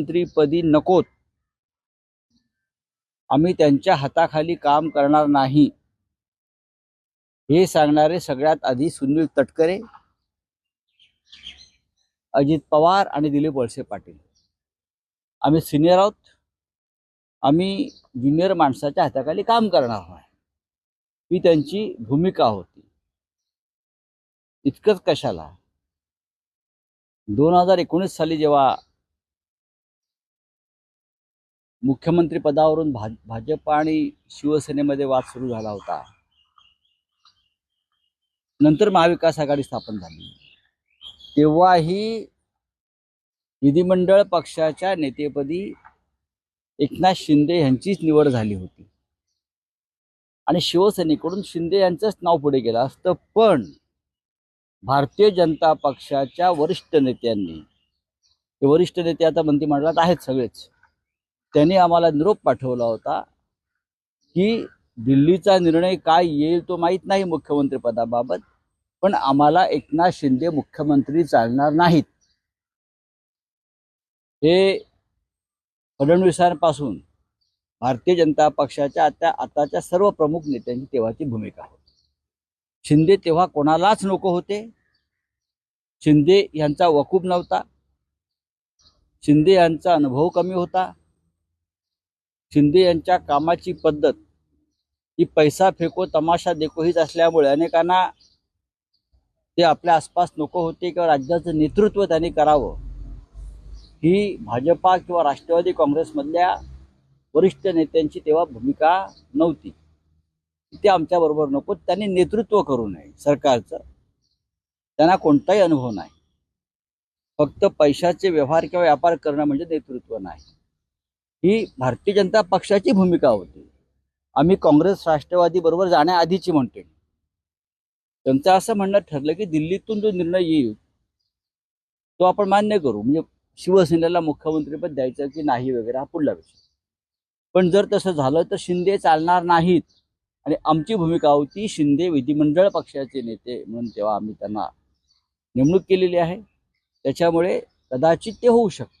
मंत्रीपदी नकोत. आम्ही त्यांच्या हाताखाली काम करणार नाही. हे सांगणारे सगळ्यात आधी सुनील तटकरे अजित पवार आणि दिलीप वळसे पाटील. आम्ही सिनियर आहोत. आम्ही ज्युनियर माणसाच्या हाताखाली काम करणार नाही. ही त्यांची भूमिका होती. इतकंच कशाला? दोन हजार एकोणीस साली जेव्हा मुख्यमंत्री पदावरून भाजप आणि शिवसेनेमध्ये वाद सुरू झाला होता. नंतर महाविकास आघाडी स्थापन झाली. तेव्हाही विधिमंडळ पक्षाच्या नेतेपदी एकनाथ शिंदे यांचीच निवड झाली होती. आणि शिवसेनेकडून शिंदे यांचंच नाव पुढे गेलं असतं पण भारतीय जनता पक्षाच्या वरिष्ठ नेत्यांनी ते वरिष्ठ नेते आता मंत्रिमंडळात आहेत सगळेच. त्यांनी आम्हाला निरोप पाठवला होता की दिल्लीचा निर्णय काय येईल तो माहीत नाही मुख्यमंत्री पदाबाबत पण आम्हाला एकनाथ शिंदे मुख्यमंत्री चालणार नाहीत. हे फडणवीसांपासून भारतीय जनता पक्षाच्या आता आताच्या सर्व प्रमुख नेत्यांची तेव्हाची भूमिका होती. शिंदे तेव्हा कोणालाच नको होते. शिंदे यांचा वकूब नव्हता. शिंदे यांचा अनुभव कमी होता. शिंदे यांच्या कामाची पद्धत ही पैसा फेको तमाशा देखो हीच असल्यामुळे अनेकांना ते आपल्या आसपास नको होते किंवा राज्याचं नेतृत्व त्यांनी करावं. ही भाजपा किंवा राष्ट्रवादी काँग्रेसमधल्या वरिष्ठ नेत्यांची तेव्हा भूमिका नव्हती. ते आमच्याबरोबर नको त्यांनी नेतृत्व करू नये सरकारचं. त्यांना कोणताही अनुभव नाही. फक्त पैशाचे व्यवहार किंवा व्यापार करणं म्हणजे नेतृत्व नाही. ही भारतीय जनता पक्षाची भूमिका होती. आम्ही काँग्रेस राष्ट्रवादी बरोबर जाण्याआधीची म्हणतोय. त्यांचं असं म्हणणं ठरलं की दिल्लीतून जो निर्णय येईल तो आपण मान्य करू. म्हणजे शिवसेनेला मुख्यमंत्रीपद द्यायचं की नाही वगैरे हा पुढला विषय. पण जर तसं झालं तर शिंदे चालणार नाहीत. आणि आमची भूमिका होती शिंदे विधिमंडळ पक्षाचे नेते म्हणून तेव्हा आम्ही त्यांना नेमणूक केलेली आहे. त्याच्यामुळे कदाचित ते होऊ शकतं.